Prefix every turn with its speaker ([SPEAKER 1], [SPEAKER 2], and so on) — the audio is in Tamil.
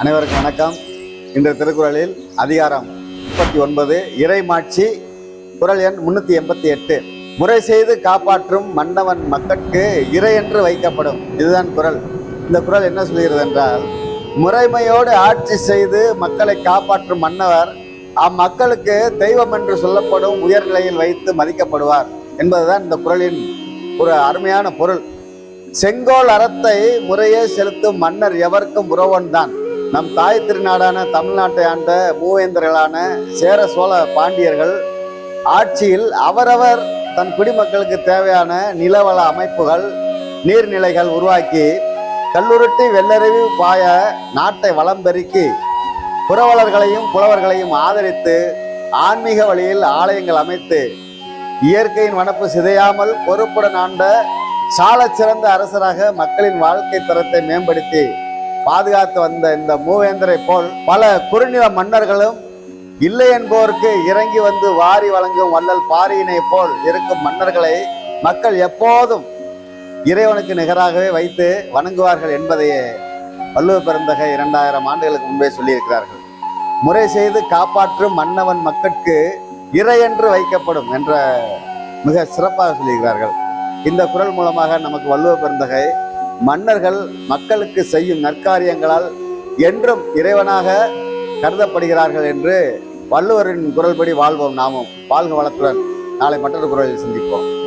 [SPEAKER 1] அனைவருக்கும் வணக்கம். இன்று திருக்குறளில் அதிகாரம் முப்பத்தி ஒன்பது இறைமாட்சி குறள் எண் முன்னூத்தி எண்பத்தி எட்டு முறை செய்து காப்பாற்றும் மன்னவன் மக்கட்கு இறை என்று வைக்கப்படும். இதுதான் குரல். இந்த குறள் என்ன சொல்கிறது என்றால் முறைமையோடு ஆட்சி செய்து மக்களை காப்பாற்றும் மன்னவர் அம்மக்களுக்கு தெய்வம் என்று சொல்லப்படும் உயர்நிலையில் வைத்து மதிக்கப்படுவார் என்பதுதான் இந்த குறளின் ஒரு அருமையான பொருள். செங்கோல் அறத்தை முறையே செலுத்தும் மன்னர் எவருக்கும் உறவன் தான் நம் தாய் திருநாடான தமிழ்நாட்டை ஆண்ட மூவேந்தர்களான சேர சோழ பாண்டியர்கள் ஆட்சியில் அவரவர் தன் குடிமக்களுக்கு தேவையான நிலவள அமைப்புகள் நீர்நிலைகள் உருவாக்கி கல்லுருட்டி வெள்ளறிவு பாய நாட்டை வளம் பெருக்கி புரவலர்களையும் புலவர்களையும் ஆதரித்து ஆன்மீக வழியில் ஆலயங்கள் அமைத்து இயற்கையின் வனப்பு சிதையாமல் பொறுப்புடன் ஆண்ட சாலச் சிறந்த அரசராக மக்களின் வாழ்க்கை தரத்தை மேம்படுத்தி பாதுகாத்து வந்த இந்த மூவேந்தரை போல் பல குறுநில மன்னர்களும் இல்லை என்போருக்கு இறங்கி வந்து வாரி வழங்கும் வள்ளல் பாரியினை போல் இருக்கும் மன்னர்களை மக்கள் எப்போதும் இறைவனுக்கு நிகராகவே வைத்து வணங்குவார்கள் என்பதையே வள்ளுவ பெருந்தகை இரண்டாயிரம் ஆண்டுகளுக்கு முன்பே சொல்லியிருக்கிறார்கள். முறை செய்து காப்பாற்றும் மன்னவன் மக்கட்கு இறை என்று வைக்கப்படும் என்ற மிக சிறப்பாக சொல்லியிருக்கிறார்கள். இந்த குரல் மூலமாக நமக்கு வள்ளுவ பெருந்தகை மன்னர்கள் மக்களுக்கு செய்யும் நற்காரியங்களால் என்றும் இறைவனாக கருதப்படுகிறார்கள் என்று வள்ளுவரின் குரல்படி வாழ்வோம். நாமும் வாழ்க வளத்துடன். நாளை மற்றொரு குரலில் சந்திப்போம்.